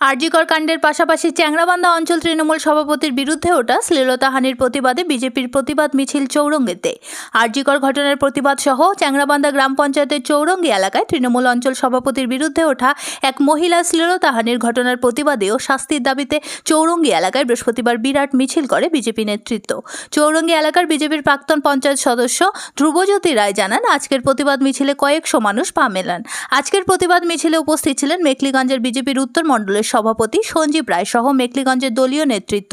আরজিকর কাণ্ডের পাশাপাশি চ্যাংরাবান্ধা অঞ্চল তৃণমূল সভাপতির বিরুদ্ধে ওঠা শ্লীলতাহানির প্রতিবাদে বিজেপির প্রতিবাদ মিছিল চৌরঙ্গিতে। আরজিকর ঘটনার প্রতিবাদ সহ চ্যাংরাবান্ধা গ্রাম পঞ্চায়েতের চৌরঙ্গি এলাকায় তৃণমূল অঞ্চল সভাপতির বিরুদ্ধে ওঠা এক মহিলা শ্লীলতাহানির ঘটনার প্রতিবাদে ও শাস্তির দাবিতে চৌরঙ্গি এলাকায় বৃহস্পতিবার বিরাট মিছিল করে বিজেপি নেতৃত্ব। চৌরঙ্গি এলাকার বিজেপির প্রাক্তন পঞ্চায়েত সদস্য ধ্রুবজ্যোতি রায় জানান, আজকের প্রতিবাদ মিছিলে কয়েকশো মানুষ পা মেলান। আজকের প্রতিবাদ মিছিলে উপস্থিত ছিলেন মেকলিগঞ্জের বিজেপির উত্তর মণ্ডলের সভাপতি সঞ্জীব রায় সহ মেকলিগঞ্জের দলীয় নেতৃত্ব।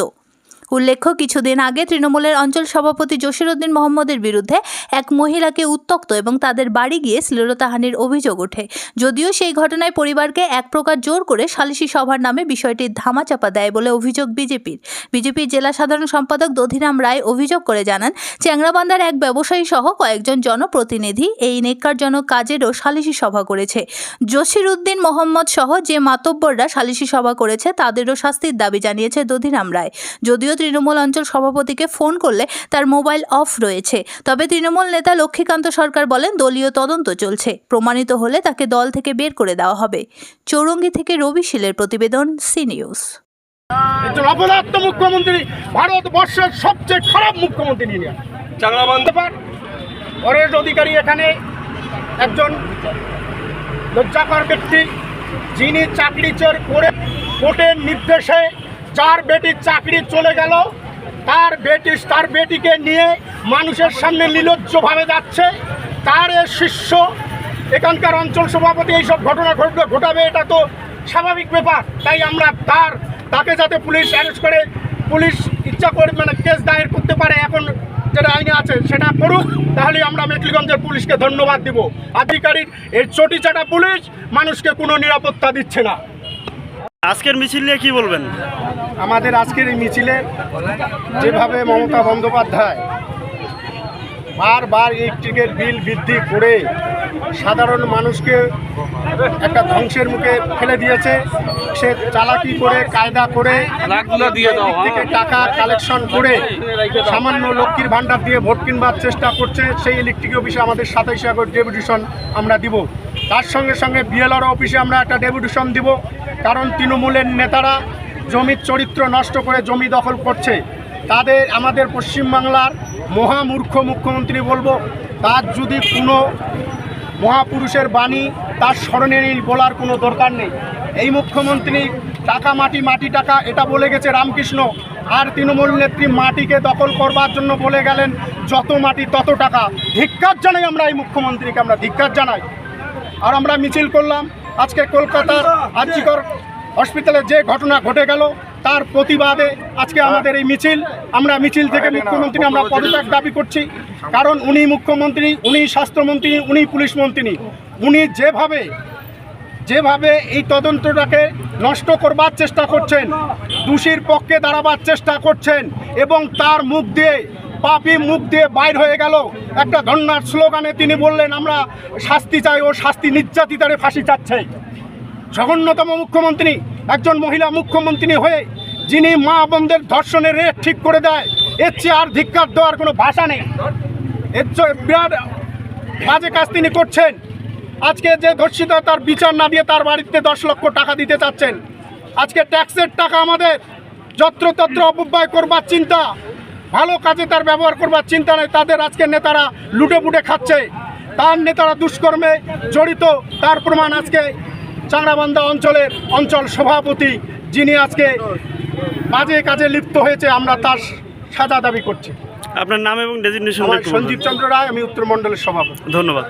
উল্লেখ্য, কিছুদিন আগে তৃণমূলের অঞ্চল সভাপতি জসিরউদ্দিন মোহাম্মদের বিরুদ্ধে এক মহিলাকে উত্তক্ত এবং তাদের বাড়ি গিয়ে শ্লীলতাহানির অভিযোগ ওঠে। যদিও সেই ঘটনায় পরিবারকে এক প্রকার জোর করে সালিশি সভার নামে বিষয়টির ধামাচাপা দেয় বলে অভিযোগ বিজেপির। বিজেপির জেলা সাধারণ সম্পাদক দধিরাম রায় অভিযোগ করে জানান, চ্যাংরাবান্ধার এক ব্যবসায়ী সহ কয়েকজন জনপ্রতিনিধি এই নেককারজনক কাজেরও সালিশি সভা করেছে। জসিরউদ্দিন মোহাম্মদ সহ যে মাতব্বররা সালিশি সভা করেছে তাদেরও শাস্তির দাবি জানিয়েছে দধিরাম রায়। যদিও তৃণমূল অঞ্চল সভাপতিকে ফোন করলে তার মোবাইল অফ রয়েছে। তবে তৃণমূল নেতা লক্ষ্মীকান্ত সরকার বলেন দলীয় তদন্ত চলছে। প্রমাণিত হলে তাকে দল থেকে বের করে দেওয়া হবে। চৌরঙ্গি থেকে রবি শীলের প্রতিবেদন সি নিউজ। একজন অপদার্থ মুখ্যমন্ত্রী ভারতবর্ষের সবচেয়ে খারাপ মুখ্যমন্ত্রী নিয়ে পরেশ অধিকারী এখানে একজন লজ্জাকর ব্যক্তি যিনি চাকরি চোর করে কোর্টের নির্দেশে যার বেটির চাকরি চলে গেল, তার বেটি, তার বেটিকে নিয়ে মানুষের সামনে লীলজ্জভাবে যাচ্ছে। তার এ শিষ্য, এখানকার অঞ্চল সভাপতি, এইসব ঘটনা ঘটবে ঘটাবে, এটা তো স্বাভাবিক ব্যাপার। তাই আমরা তার, তাকে যাতে পুলিশ অ্যারেস্ট করে, পুলিশ ইচ্ছা করে মানে কেস দায়ের করতে পারে, এখন যেটা আইনে আছে, সেটা করুক, তাহলে আমরা মেকলিগঞ্জের পুলিশকে ধন্যবাদ দিব। আধিকারিক, এর চটি চাটা পুলিশ, মানুষকে কোনো নিরাপত্তা দিচ্ছে না। আজকের মিছিল নিয়ে কি বলবেন? আমাদের আজকের এই মিছিলে যেভাবে মমতা বন্দ্যোপাধ্যায় বারবার ইলেকট্রিকের বিল বৃদ্ধি করে সাধারণ মানুষকে একটা ধ্বংসের মুখে ফেলে দিয়েছে সে চালাকি করে কায়দা করে থেকে টাকা কালেকশন করে সামান্য লক্ষ্মীর ভাণ্ডার দিয়ে ভোট কিনবার চেষ্টা করছে সেই ইলেকট্রিক অফিসে আমাদের সাতাইশে আগস্ট ডেপুটেশন আমরা দিব। তার সঙ্গে সঙ্গে বিএলআর অফিসে আমরা একটা ডেপুটেশন দিব কারণ তৃণমূলের নেতারা জমির চরিত্র নষ্ট করে জমি দখল করছে। তাদের আমাদের পশ্চিমবাংলার মহামূর্খ মুখ্যমন্ত্রী বলব তার যদি কোনো মহাপুরুষের বাণী তার স্মরণে নেই বলার কোনো দরকার নেই। এই মুখ্যমন্ত্রী টাকা মাটি মাটি টাকা এটা বলে গেছে রামকৃষ্ণ। আর তৃণমূল নেত্রী মাটিকে দখল করবার জন্য বলে গেলেন যত মাটি তত টাকা। ধিক্কার জানাই আমরা এই মুখ্যমন্ত্রীকে আমরা ধিক্কার জানাই। আর আমরা মিছিল করলাম আজকে কলকাতার আর্জিকর হসপিটালে যে ঘটনা ঘটে গেল, তার প্রতিবাদে আজকে আমাদের এই মিছিল, আমরা মিছিল থেকে মুখ্যমন্ত্রী আমরা পদত্যাগ দাবি করছি। কারণ উনি মুখ্যমন্ত্রী, উনি স্বাস্থ্যমন্ত্রী, উনি পুলিশ মন্ত্রী। উনি যেভাবে যেভাবে এই তদন্তটাকে নষ্ট করবার চেষ্টা করছেন, দোষীর পক্ষে দাঁড়াবার চেষ্টা করছেন এবং তার মুখ দিয়ে, পাপি মুখ দিয়ে বাইর হয়ে গেল। একটা ধন্যার স্লোগানে তিনি বললেন, আমরা শাস্তি চাই, ও শাস্তি নির্যাতিতারে ফাঁসি চাচ্ছে। জঘন্যতম মুখ্যমন্ত্রী, একজন মহিলা মুখ্যমন্ত্রী হয়ে যিনি মা বোনদের ধর্ষণের রেট ঠিক করে দেয়, এর চেয়ে আর ধিক্কার দেওয়ার কোনো ভাষা নেই। এর চেয়ে বিরাট বাজে কাজ তিনি করছেন। আজকে যে ধর্ষিত তার বিচার না দিয়ে তার বাড়িতে দশ লক্ষ টাকা দিতে চাচ্ছেন। আজকে ট্যাক্সের টাকা আমাদের যত্রতত্র অপব্যয় করবার চিন্তা, ভালো কাজে তার ব্যবহার করবার চিন্তা নেই, তাদের আজকে নেতারা লুটে পুটে খাচ্ছে। তার নেতারা দুষ্কর্মে জড়িত, তার প্রমাণ আজকে চাংড়াবান্ধা অঞ্চলের অঞ্চল সভাপতি যিনি আজকে বাজে কাজে লিপ্ত হয়েছে আমরা তার সাজা দাবি করছি। আপনার নাম এবং ডেজিগনেশন সঞ্জীব চন্দ্র রায় আমি উত্তর মণ্ডলের সভাপতি। ধন্যবাদ।